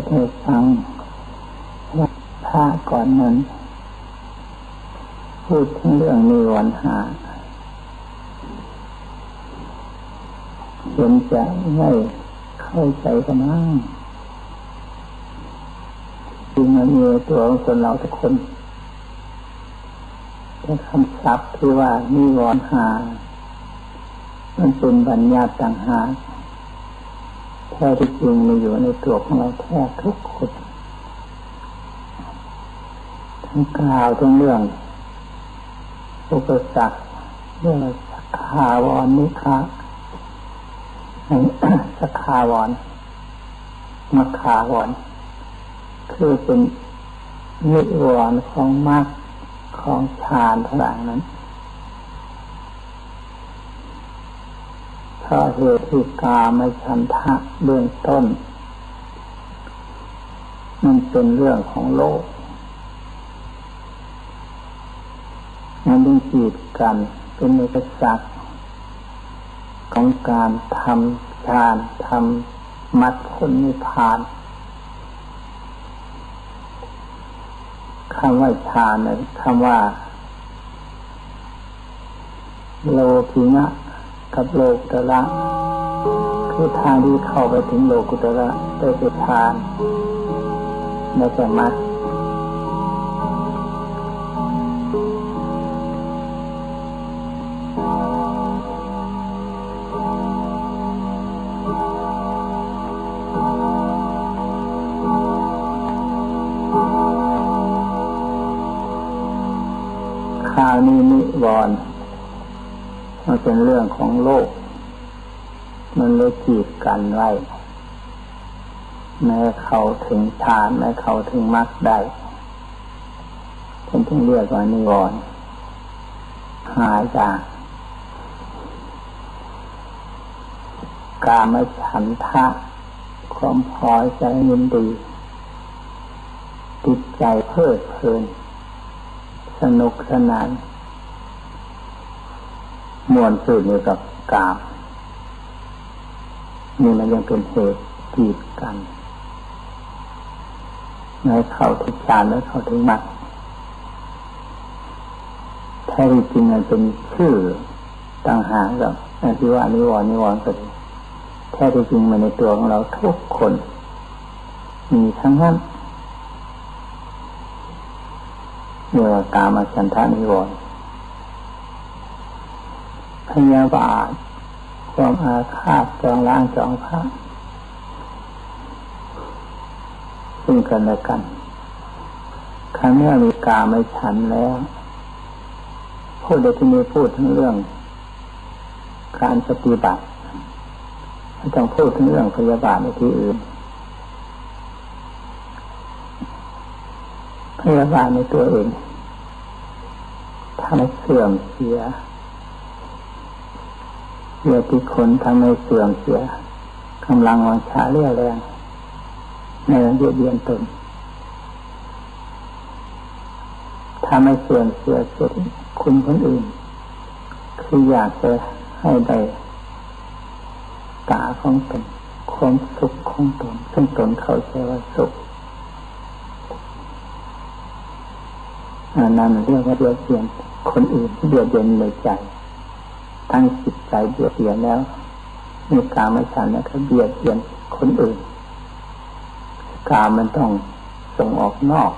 ศให้ฟังว่าพระก่อนนั้นพูดถึงเรื่องนิวรณ์หาเห็นจะไม่เข้าใจกันมั้งจริงมันมีตัวของคนเราทุกคนแต่คำศัพท์ที่ว่านิวรณ์หา มันเป็นบัญญัติต่างหาก ท้ที่จริงมีอยู่ในตัวของเราแท้ทุกคนทั้งกล่าวทั้งเรื่องอุปสรรคเรื่องสักขาวรนิคะสักขาวรมัคขาวรคือเป็นนิวรณ์ของมรรคของฌานทั้งหลายนั้นเพ ราะเหตุที่กาไม่ชันทะเบื้องต้น มันเป็นเรื่องของโลกมันต้องจีดกันเป็นอุปสรรคของการทำฌานทำมัดผลนิพพานคำว่าฌานนั้นคำว่า โลภิงะ กับโลกุตระคือทางที่เข้าไปถึงโลกุตระได้เป็นฌานในแต่มัดคราวนี้นิวรณ์ มันเป็นเรื่องของโลก มันเลยจีบกันไว้แม้เขาถึงฌานแม้เขาถึงมรรคได้ฉันถึงเรียกว่านิวรณ์หายจากกามฉันทะความพอใจยินดีติดใจเพลิดเพลิน สนุกสนาน มวนสื่ออยู่กับกามนี่มันยังเป็นเหตุกีดกันในเข้าถึงฌานและเข้าถึงมรรคแท้จริงมันเป็นชื่อต่างหากกับที่ว่านิวรณ์นิวรณ์ก็ดีแท้จริงมันในตัวของเราทุกคน มีทั้งนั้นเมื่อกามาฉันทานิวรณ์ พยาบาทความอาฆาตจองล้างจองพระซึ่งกันและกันครั้งนี้มีกาไม่ฉันแล้ว พูดเดี๋ยวที่นี้พูดถึงเรื่อง การปฏิบัติไม่ต้องพูดถึงเรื่องพยาบาทในที่อื่นพยาบาลในตัวเองทำให้เสื่อมเสีย เสียที่คนทำให้เสื่อมเสียกำลังวังชาเรี่ยแรงในเบียดเบียนตนทำให้เสื่อมเสียสุดคุณคนอื่น คืออยากจะให้ได้ตาของตนความสุขของตนซึ่งตนเขาใจว่าสุขอันนั้นเรียกว่าเบียดเบียนคนอื่นเบียดเบียนในใจ ทั้งจิตใจเบียดเบียนแล้วมีกาไม่ฉันนะครับเบียดเบียนคนอื่นกามันต้องส่งออกนอก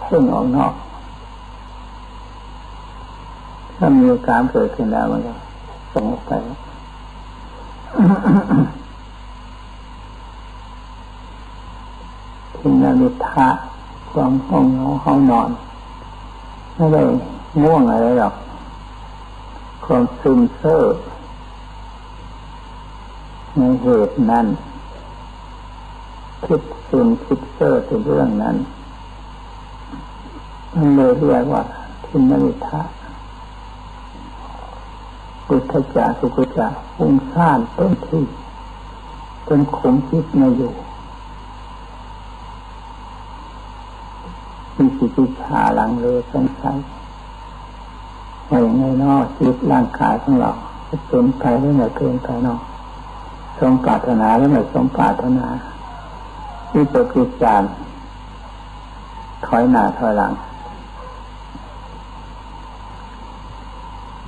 เพ่งออกนอก ถ้ามีการเกิดขึ้นแล้วมันก็ส่งออกไปทินามิทะความห้องเงาห้องนอน ไม่ได้ง่วงอะไรหรอก ความซึมเซ่อในเหตุนั้น คิดซึมคิดเซ่อถึงเรื่องนั้นมันเลยเรียกว่าทินนิทะกุทจาสุกุจาฟุ้งซ่านต็มที่จนขมคิดไม่อยู่มีสิจิชาลังเลสงสัย อย่างไรนอกชีวิตร่างกายของเราจะเป็นไปหรือไม่เป็นไปนอกสมปรารถนาหรือไม่สมปรารถนาที่จะพิจารถอยหน้าถอยหลัง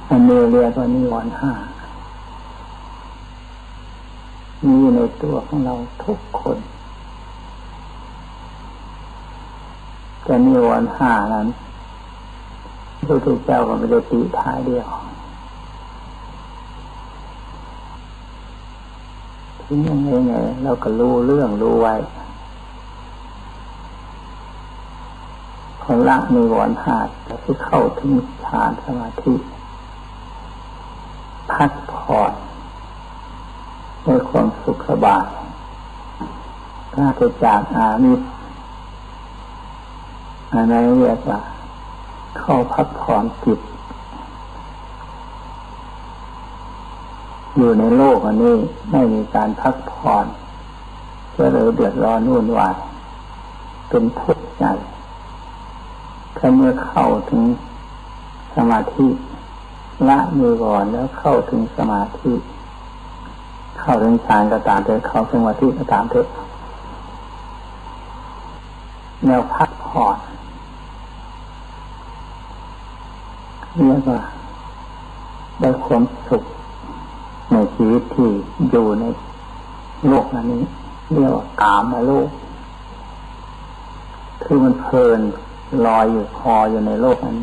อันนี้เรียกว่านิวรณ์ห้ามีในตัวของเราทุกคนจะนิวรณ์ห้านั้น ระพุทธเจ้าก็ไม่ได้ตีท้ายเดียวถึงยังไงไงเราก็รู้เรื่องรู้ไว้คนละมีวรหาดแต่ที่เข้าถึงฌานสมาธิ พักผ่อนในความสุขสบายถ้าจะจากอามิตรอันนั้นเรียกว่า เข้าพักผ่อนจิต อยู่ในโลกอันนี้ไม่มีการพักผ่อนก็เลยเดือดร้อนวุ่นวายเป็นทุกข์ใจถ้าเมื่อเข้าถึงสมาธิละมือก่อนแล้วเข้าถึงสมาธิ เข้าถึงฌานก็ตามเถอะเข้าถึงสมาธิก็ตามเถอะแนวพักผ่อน เรียกว่าได้ความสุขในชีวิตที่อยู่ในโลกอันนี้เรียกว่ากามโลก คือมันเพลินลอยอยู่คออยู่ในโลกนั้น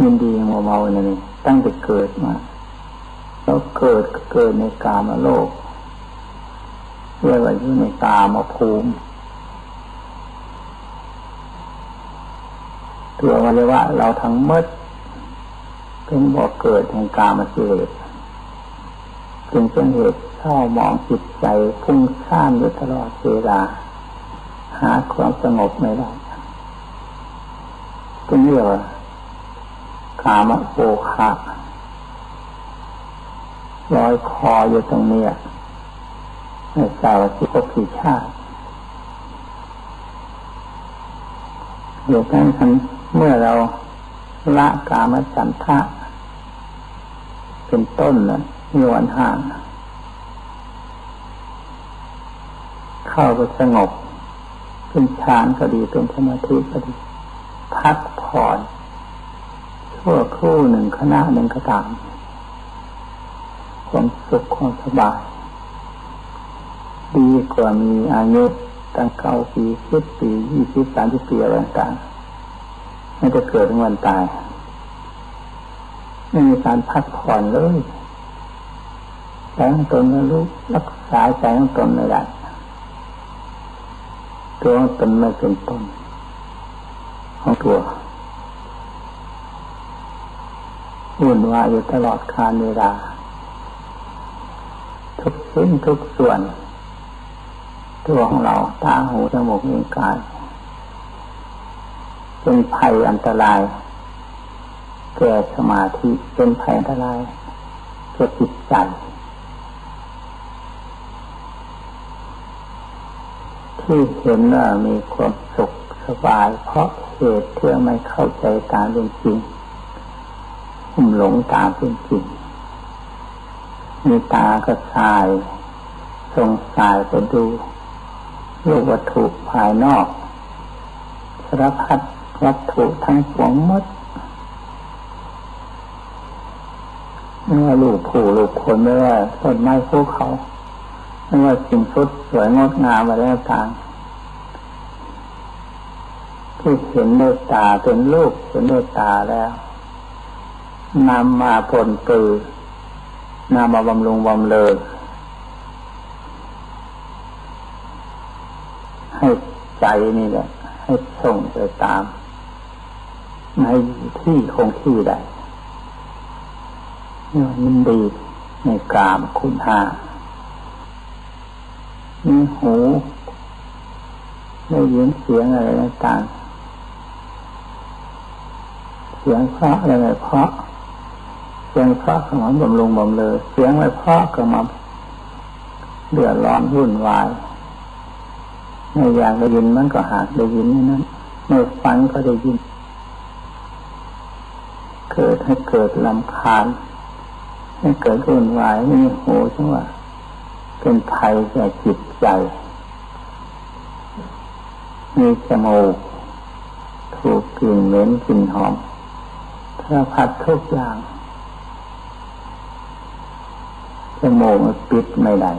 ยินดีมัวเมาในนี้ตั้งแต่เกิดมาแล้วเกิดเกิดในกามโลกเรียกว่าอยู่ในกามภูมิ ตัววัยวะเราทั้งมดเป็นบ่อกเกิดแห่งกามกิเลสจึงเป็นเหตุเศร้ามองจิตใจพุ่งข้ามอยู่ตลอดเวลา หาความสงบไม่ได้จึงเรียกว่ากามโภคะลอยคออยู่ตรงนี้ในสาวที่พบผีชาติเดี๋ยวกัน เมื่อเราละกามฉันทะเป็นต้นนะมีวันห่าง เข้าไปสงบ เป็นฌานก็ดีเป็นสมาธิก็ดี พักผ่อนชั่วครู่หนึ่งขณะหนึ่งก็ตามความสุขความสบาย ดีกว่ามีอายุตั้งเก้าปีสิบปียี่สิบสามสิบปีอะไรต่าง ไม่จะเกิดถึงวันตายไม่มีการพักผ่อนเลยใจของตนไม่รู้รักษาใจของตนไม่ได้ตัวของตนไม่เป็นตนของตัววุ่นวายอยู่ตลอดคาเวลาทุกสิ้นทุกส่วน ตัวของเราตาหูจมูกนิ้วกาย เป็นภัยอันตรายแก่สมาธิเป็นภัยอันตรายแก่จิตใจที่เห็นว่ามีความสุขสบาย เพราะเหตุเพื่อไม่เข้าใจตามเป็นจริงหุ่มหลงตามเป็นจริงมีตาก็สายทรงสายไปดูรูปวัตถุภายนอกสารพัด วัตถุทั้งปวงมดเมื่อลูกผู้ลูกคนไม่ว่าต้นไม้ภูเขาไม่ว่าสิ่งสุดสวยงดงามอะไรต่างที่เห็นด้วยตาเป็นลูกเห็นด้วยตาแล้วนำมาผลตือนำมาบำรุงบำเลอให้ใจนี่แหละ ให้ส่งไปตาม ในที่คงที่ได้มันดีในกามคุณหามีหูได้ยินเสียงอะไรต่างเสียงเพราะอะไรเพราะเสียงเพราะขมบำรุงบำเลอเสียงไม่เพราะก็มาเดือดร้อนวุ่นวายไม่อยากได้ยินมันก็หากได้ยินนั้นไม่ฟังก็ได้ยิน เกิดให้เกิดลำคาญให้เกิดวุ่นวายไม่มีหูใช่ไหมเป็นภัยแก่จิตใจ มีจมูกถูกกลิ่นเหม็นกลิ่นหอมสารพัดทุกอย่างจมูกมันปิดไม่ได้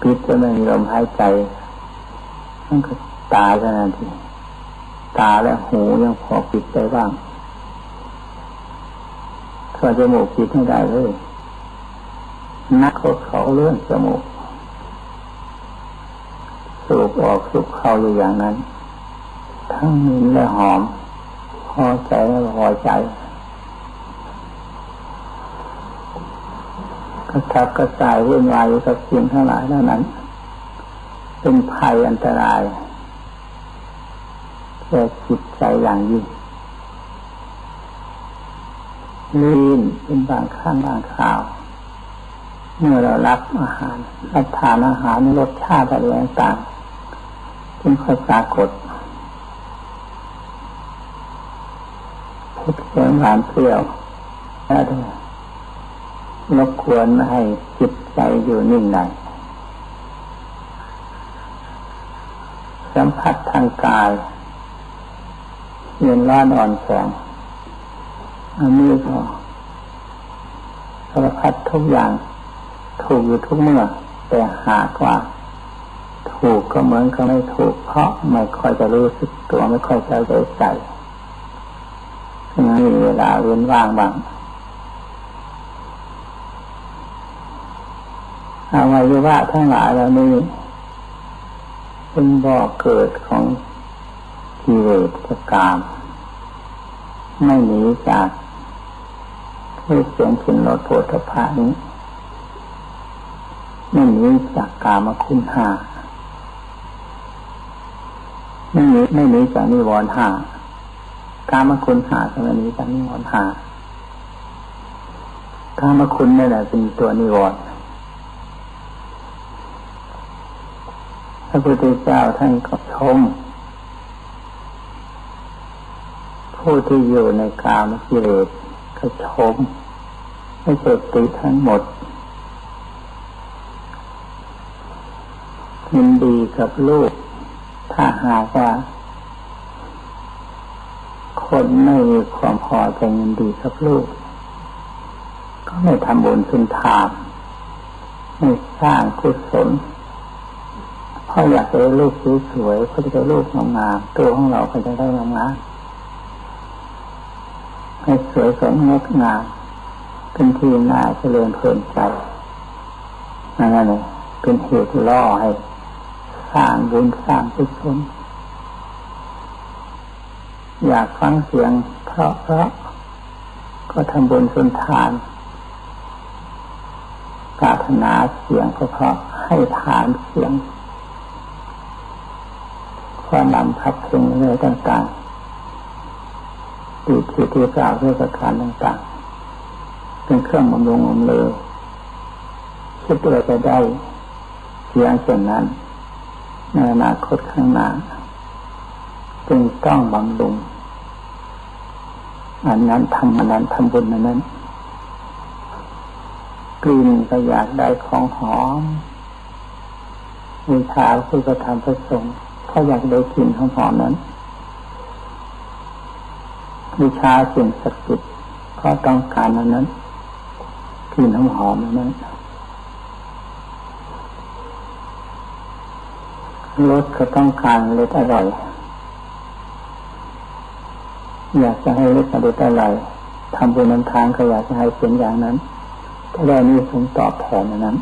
ปิดจะไม่มีลมหายใจมันก็ตายขนาดที่ ตาและหูยังพอปิดได้บ้างถ้าจมูกปิดไม่ได้เลย นักเขาเขาเลื่อนจมูกสูบออกสูบเข้าอยู่อย่างนั้น ทั้งมินและหอม พอใจและพอใจกระทับกระสายวุ่นวายอยู่กับสิ่งทั้งหลายเหล่านั้น เป็นภัยอันตราย แก่จิตใจอย่างยิ่งลีนเป็นบางครั้งบางคราว เมื่อเรารับอาหารรับทานอาหารรสชาติอะไรต่างจึงค่อยปรากฏเผ็ดเค็มหวานเปรี้ยวแล้วรบกวนไม่ให้จิตใจอยู่นิ่งได้สัมผัสทางกาย เย็นร้อนอ่อนแข็งอันนี้ก็สารพัดทุกอย่างถูกอยู่ทุกเมื่อ แต่หากว่า ถูกก็เหมือนกับไม่ถูก เพราะไม่ค่อยจะรู้สึกตัวไม่ค่อยจะใจใจมีเวลาเว้นว่างบ้างอวัยวะทั้งหลายเหล่านี้เป็นบ่อเกิดของกิเลสกาม ไม่หนีจากรูปเสียงกลิ่นรสโผฏฐะนี้ไม่หนีจากกามคุณห้าไม่หนีไม่หนีจากนิวรณ์ห้ากามคุณห้าก็ไม่หนีจากนิวรณ์ห้ากามคุณนี่แหละเป็นตัวนิวรณ์พระพุทธเจ้าท่านก็ชม ผู้ที่อยู่ในกามกิเลสก็ชมไม่ใช่ติทั้งหมดยินดีกับลูก ถ้าหากว่า คนไม่มีความพอใจยินดีกับลูก ก็ไม่ทำบุญสุนทานไม่สร้างกุศลเพราะอยากได้ลูกสวยๆเพราะจะได้ลูกงามๆตัวของเราก็จะได้งามๆ ให้สวยสดงดงามเป็นที่น่าเจริญเพลินใจนั่นเองเป็นเหตุล่อให้สร้างบุญสร้างกุศลอยากฟังเสียงเพราะเพราะก็ทำบุญสุนทานปรารถนาเสียงก็เพราะให้ทานเสียงความนำพับพึงเลยต่างๆ ติดที่ที่กล่าวด้วยประการต่างๆ เป็นเครื่องบำรุงบำเรอคิดว่าจะได้เสียงเช่นนั้นในอนาคตข้างหน้าจึงต้องบำรุงอันนั้นทำอันนั้นทำบุญอันนั้นกลิ่นก็อยากได้ของหอมวิชาคือก็ทำประสงค์ถ้าอยากได้กลิ่นหอมนั้น วิชาสิ่งศักดิ์สิทธิ์ก็ต้องการนั้นนั้นกลิ่นหอมนั้นรสก็ต้องการรสอร่อย อยากจะให้รสอร่อยทำบุญนั้นทางก็อยากจะให้เป็นอย่างนั้นถ้าได้นี่สมตอบแทนนั้น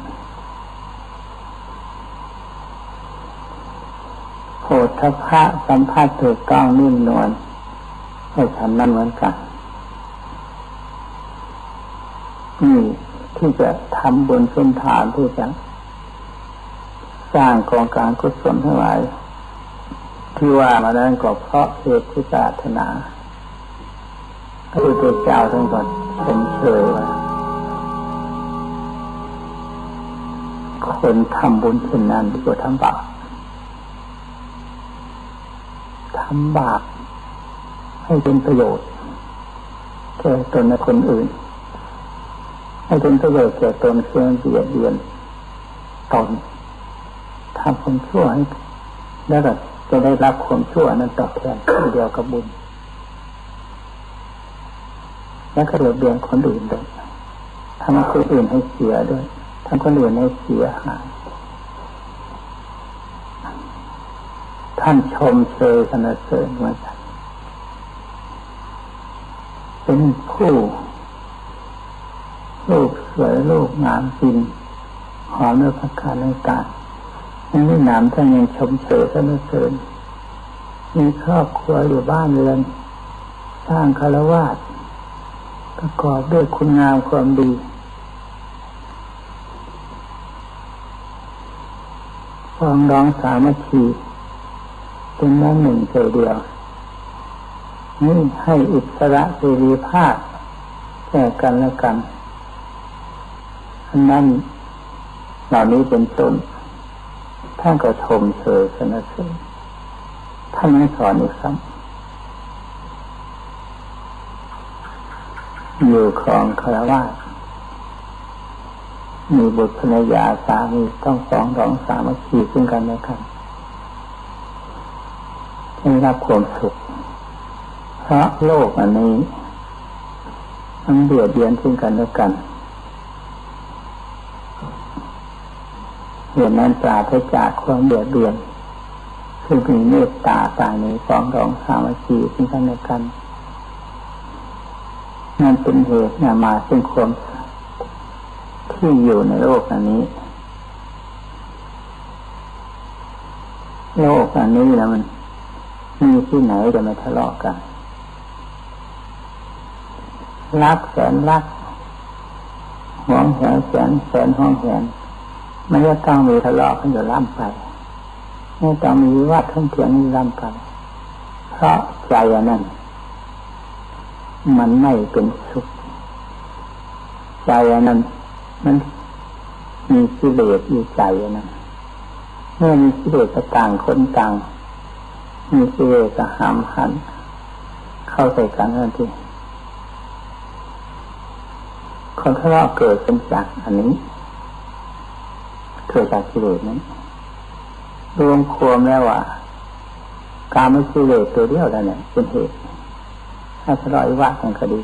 โหดทพระสัมภาษณ์ถูกต้องนิ่มนวล ให้ทำนั่นเหมือนกันนี่ที่จะทำบุญสุนทานที่จะสร้างกองการกุศลทั้งหลายที่ว่ามานั้นก็เพราะเหตุที่ปรารถนาพระพุทธเจ้าทั้งหมดเป็นเฉยว่าคนทำบุญเช่นนั้นดีกว่าทำบาปทำบาป ให้เป็นประโยชน์แก่ตนและคนอื่น ให้เป็นประโยชน์แก่ตนเพื่อเบียดเบียนตนทำคนชั่วให้แล้วก็จะได้รับความชั่วนั้นตอบแทนเดียวกับบุญ แล้วก็เดือดเบียนคนอื่นด้วยทำคนอื่นให้เสียด้วยทำคนอื่นให้เสียหายท่านชมเชยสนเสริญมาจาก เป็นผู้ลูกสวยลูกงามจริงหอมด้วยพักการในกายังไม่หนามท่านยังชมเชยสนเสริญมีครอบครัวอยู่บ้านเรือน สร้างคารวาสประกอบด้วยคุณงามความดีฟองร้องสามัคคีเป็นน้ำหนึ่งใจเดียว นี่ให้อิสระเสรีภาพแก่กันและกันนนั้นเหล่านี้เป็นต้นท่านก็ชมเชยสนับสนุนท่านไม่สอนอีกซ้ำอยู่ครองคารวะมีบุตรภรรยาสามีต้องสองสองสามัคคีซึ่งกันและกันให้รับความสุข เพราะโลกอันนี้มันเบียดเบียนซึ่งกันและกันเหตุนั้นปราศจากความเบียดเบียนคือมีเมตตาตานี้สองรองสามัคคีซึ่งกันและกันนั่นเป็นเหตุนำมาซึ่งความที่อยู่ในโลกอันนี้ โลกอันนี้แล้วมันมีที่ไหนจะไม่ทะเลาะกัน รักแสนรักหวงแหนแสนแสนห้องแหนไม่ต้องมีทะเลาะกันอยู่ล่ำไปไม่ต้องมีวิวัดทั้งเถียงล่ำไปเพราะใจอันนั้น มันไม่เป็นสุข ใจอันนั้นมันมีกิเลสอยู่ใจอันนั้นเมื่อมีกิเลสต่างคนต่างมีกิเลสหามหัน เข้าใส่กันทันที คนทะเลาะเกิดเป็นจากอันนี้ เกิดจากกิเลสนั้นรวมควมแล้วว่า การไม่กิเลสตัวเดียวแล้วเนี่ยเป็นเหตุถ้ทะเลาะวิวาทกันก็ดี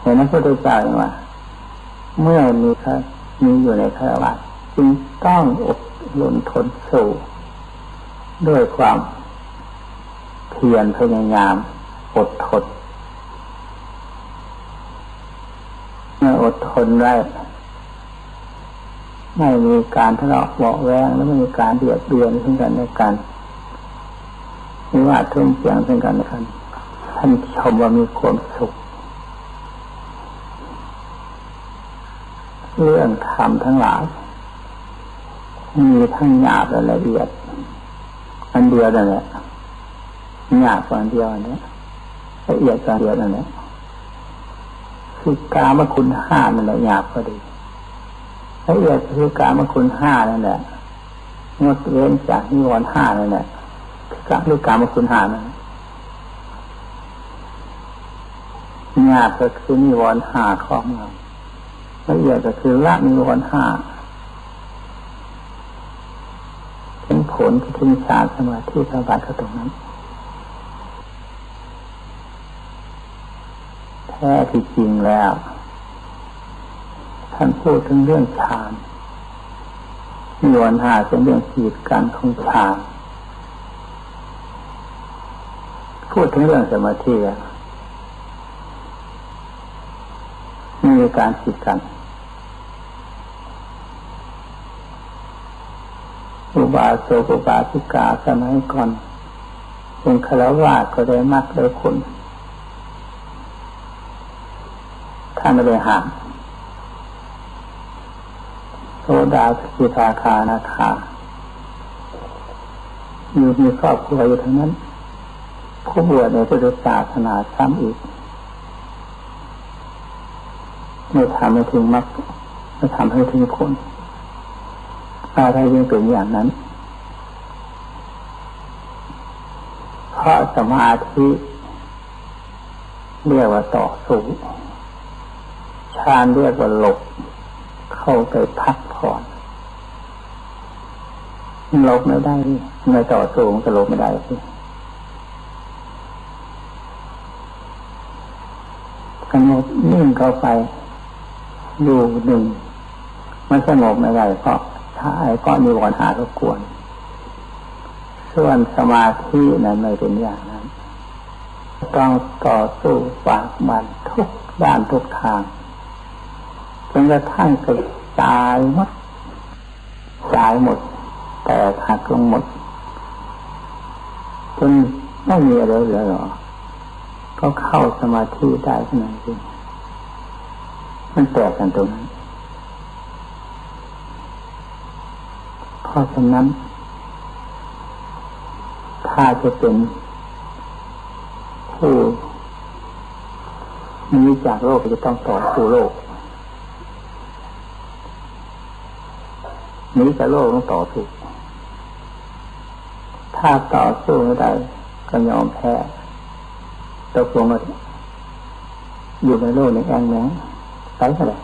เห็นนั้นพระพุทธเจ้าอย่างว่า เมื่อมีมีอยู่ในคารวะจึงต้องอบรมทนสู้ด้วยความเพียรพยายามอดทนเมื่ออดทนได้ไม่มีการทะเลาะเบาแวงและไม่มีการเดือดเดือนซึ่งกันและกันไม่ว่าทุ่มเสียงซึ่งกันและกันท่านชมว่ามีความสุข เรื่องธรรมทั้งหลายมีทั้งหยาบและละเอียด อันเดียวนั่นแหละหยาบกว่าอันเดียวอันนี้ละเอียดกว่าเดียวนั่นแหละ คือกามคุณห้านั่นแหละหยาบก็ดีละเอียดคือกามคุณห้านั่นแหละงดเว้นจากนิวรณ์ห้านั่นแหละคือกามคุณห้านั่นหยาบก็คือนิวรณ์ห้าของเราละเอียดก็คือละนิวรณ์ห้าเป็นผลที่ถึงฌาสมาธิสมาบัติก็ตรงนั้น แท้ที่จริงแล้ว ท่านพูดถึงเรื่องฌานมีวันหาเป็นเรื่องขีดการของฌานพูดถึงเรื่องสมาธิมีการขีดกันอุบาสกอุบาสิกาสมัยก่อนเป็นคารวะก็ได้มักได้คุณ ท่านไม่ได้ห่าโซดาสกิทาคานาคาอยู่มีครอบครัวอยู่ทั้งนั้น ผู้บวชในพุทธศาสนาซ้ำอีกไม่ทำให้ถึงมรรคไม่ทำให้ถึงผลอะไรยังเป็นอย่างนั้น เพราะสมาธิเรียกว่าต่อสู้ ฌานเรียกว่าหลบ เข้าไปพักผ่อนหลบไม่ได้ไม่ต่อสู้มันก็หลบไม่ได้สิกำหนดนิ่งเข้าไปอยู่หนึ่งมันสงบไม่ได้เพราะถ้าไอ้ก้อนมีวรหารบกวน ส่วนสมาธินั้นไม่เป็นอย่างนั้น ต้องต่อสู้ฝากมันทุกด้านทุกทาง นกระทั่งจะตายหมดตายหมด แต่หักลงหมดจนไม่มีอะไรเหลือหรอก็เข้าสมาธิได้ขนาดนี้มันแตกกันตรงนั้นเพราะฉะนั้น ถ้าจะเป็นผู้นี้จากโลกจะต้องต่อสู้โลก นี้จากโลกต้องต่อสู้ถ้าต่อสู้ไม่ได้ก็ยอมแพ้ตกลงมาอยู่ในโลกในแองแมงไปเท่าไหร่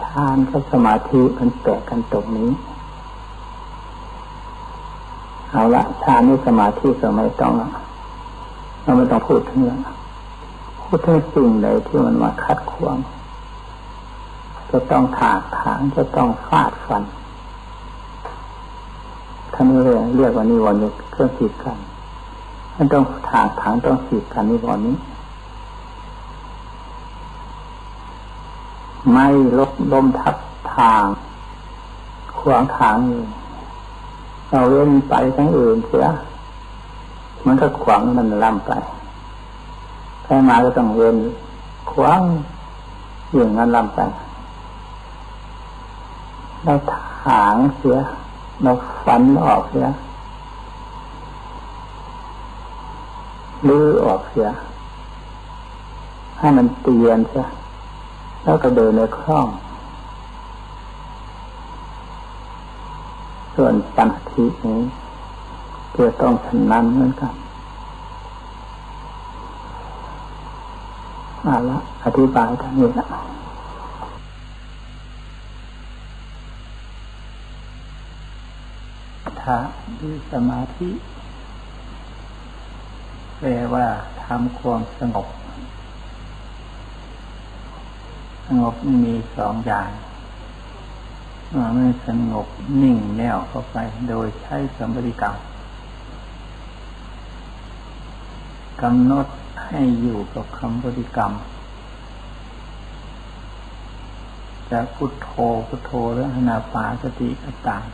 ฌานกับสมาธิมันแตกกันตรงนี้ เอาละฌานนี่สมาธิก็ไม่ต้องละเราไม่ต้องพูดถึงละพูดถึงสิ่งใดที่มันมาคัดขวาง จะต้องถากถางจะต้องฟาดฟันท่านเรียกเรียกว่านิวรณ์เครื่องขีดกันมันต้องถากถางต้องขีดกันนิวรณ์นี้ ไม่ลบล้มทับทาง ขวางทางเราเว้นไปทั้งอื่นเสียมันก็ขวางมันล่ำไปใครมาก็ต้องเว้นขวางอย่างนั้นล่ำไป เราถางเสียเราฟันออกเสียลื้อออกเสีย ให้มันเตียนเสียแล้วก็เดินในคล่อง ส่วนปัญทินี้เพื่อต้องชนะเหมือนกันเอาละอธิบายทางนี้ละ ถ้าดูสมาธิแปลว่าทำความสงบ สงบมีสองอย่างว่าไม่สงบนิ่งแน่วเข้าไป โดยใช้สมบริกรรมกำหนดให้อยู่กับคำบริกรรมจะพุทโธพุทโธหรืออนาปาสติต่าง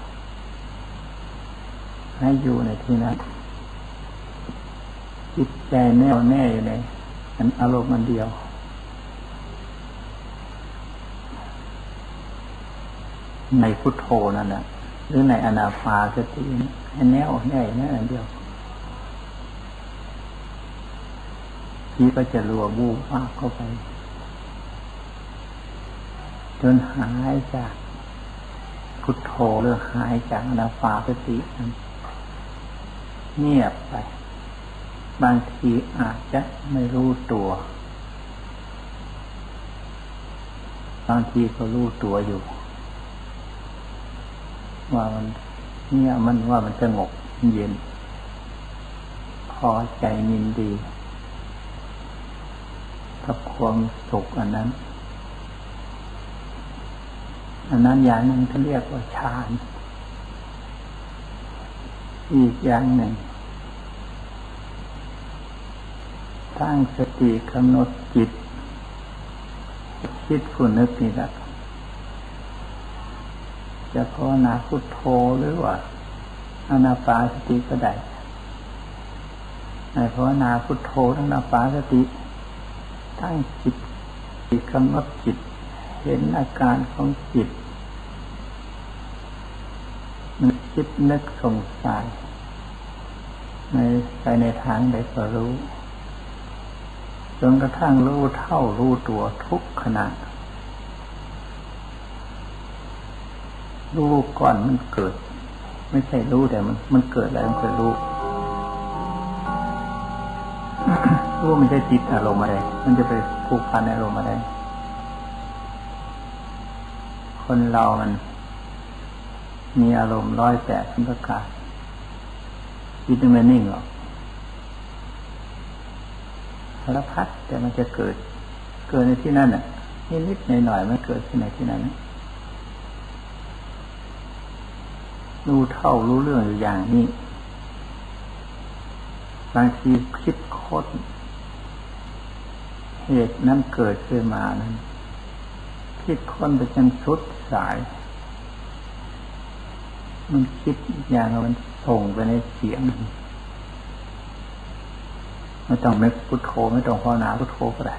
ให้อยู่ในที่นั้นจิตใจแน่วแน่อยู่ในอันอารมณ์มันเดียว ในพุทโธนั่นแหละหรือในอนาปาสติให้แน่วแน่แน่อันเดียวที่ก็จะรัวบูมากเข้าไปจนหายจากพุทโธหรือหายจากอนาปาสตินั้น เงียบไป บางทีอาจจะไม่รู้ตัว บางทีก็รู้ตัวอยู่ ว่ามันเนี่ยมันว่ามันสงบเย็น พอใจยินดี กับความสุขอันนั้น อันนั้นอย่างนึงเขาเรียกว่าฌาน อีกอย่างหนึ่งตั้งสติกำหนดจิต คิดฝุ่นนึกนี่แหละจะภาวนาพุทโธหรือว่าอนาปาสติก็ได้ในภาวนาพุทโธทั้งนาปาสติ ตั้งจิตจิตกำหนดจิต เห็นอาการของจิตมันคิดนึกสงสัย ในไปในทางใดก็รู้จนกระทั่งรู้เท่ารู้ตัวทุกขณะรู้ก่อนมันเกิด ไม่ใช่รู้แต่มันมันเกิดแล้วมันเคยรู้รู้ไม่ใช่จิตอารมณ์อะไร มันจะไปผูกพันอารมณ์อะไร คนเรามัน มีอารมณ์ร้อยแปดสัมประการ จิตไม่นิ่งหรอกสารพัดแต่มันจะเกิด เกิดในที่นั่นอะนิดนิดหน่อยหน่อยมันเกิดที่ไหนที่นั้นรู้เท่ารู้เรื่องอยู่อย่างนี้ บางทีคิดคตรเหตุนั้นเกิดขึ้นมานั้นคิดค้นไปจนสุดสาย มันคิดอย่างมัน ส่งไปในเสียง ไม่ต้องไม่พุทโธไม่ต้องภาวนาพุทโธก็ได้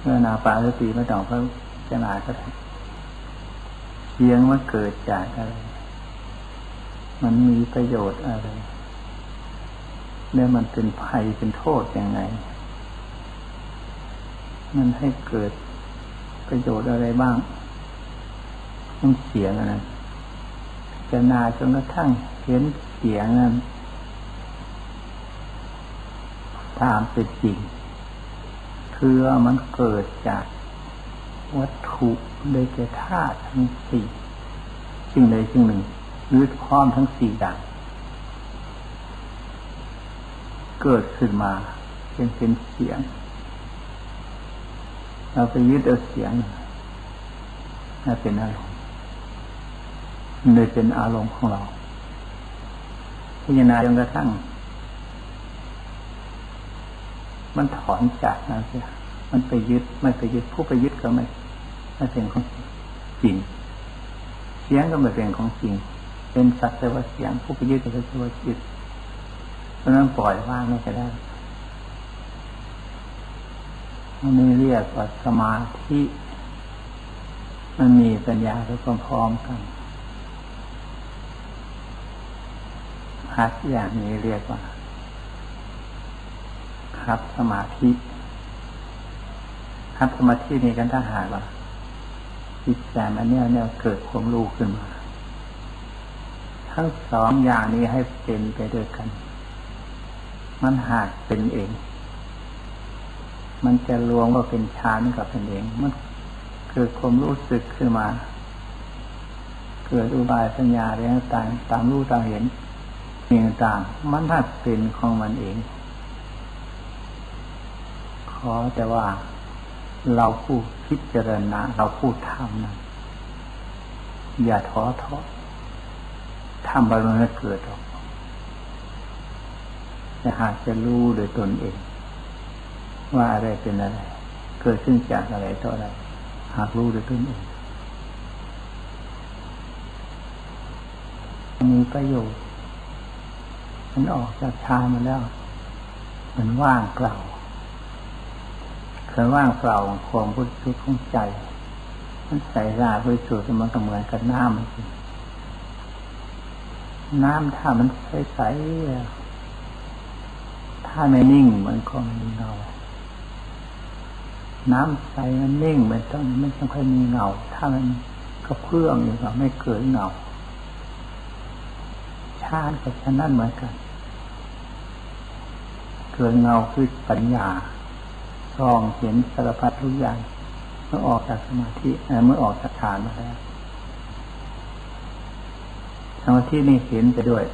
เมื่อนาปาสติไม่ต้องพระเจนาก็ได้เสียงมันเกิดจากอะไร มันมีประโยชน์อะไรแล้วมันเป็นภัยเป็นโทษยังไง มันให้เกิดประโยชน์อะไรบ้างมันเสียงนะไร จะนาจนกระทั่งเห็นเสียงนั้นตามเป็นจริง คือมันเกิดจากวัตถุได้แก่ธาตุทั้งสี่สิ่งใดสิ่งหนึ่งหรือพร้อมทั้งสี่อย่างเกิดขึ้นมาเป็นเป็นเสียง เราไปยึดเอาเสียงนั่นเป็นอารมณ์ เลยเป็นอารมณ์ของเราพิจารณาจนกระทั่ง มันถอนจากนั้นเสียมันไปยึดไม่ไปยึดผู้ไปยึดก็ไม่ไม่เป็นของจริง เสียงก็ไม่เป็นของจริง เป็นสักแต่ว่าเสียงผู้ไปยึดก็เป็นสัตว่าจิตเพราะนั้นปล่อยว่างไม่จะได้มันนี่เรียกว่าสมาธิ มันมีปัญญาไปพร้อมๆกัน หัดอย่างนี้เรียกว่าคับสมาธิคับสมาธินี้กันถ้าหากว่าจิตใจมันเนี่ยเนี่ยเกิดความรู้ขึ้นมา ทั้งสองอย่างนี้ให้เป็นไปด้วยกัน มันหากเป็นเอง มันจะรวมก็เป็นฌานกับเป็นเอง มันเกิดความรู้สึกขึ้นมา เกิดอุบายสัญญาอะไรต่างตามรู้ตามเห็น สิ่งต่างมันถ้าเป็นของมันเอง ขอแต่ว่าเราผู้พิจารณาเราผู้ทำนะอย่าท้อท้อทำไปมันไม่เกิดหรอกแต่หากจะรู้โดยตนเอง ว่าอะไรเป็นอะไร เกิดขึ้นจากอะไรต่ออะไรหากรู้โดยตนเอง มีประโยชน์ มันออกจากชามาแล้ว มันว่างเปล่าเคยว่างเปล่าของความพุทธของใจ มันใส่ราบริสุทธิ์มันก็เหมือนกับน้ำมันน้ำถ้ามันใสๆถ้าไม่นิ่งมันก็ไม่มีเงา น้ำใสมันนิ่งมันต้องไม่ต้องค่อยมีเงา ถ้ามันก็เพื่องอยู่ก็ไม่เกิดเงาชาติกับฉะนั้นเหมือนกัน เกิดเงาคือปัญญาซองเห็นสารพัดทุกอย่างเมื่อออกจากสมาธิเมื่อออกจากฐานมาแล้วสมาธินี่เห็นไปด้วย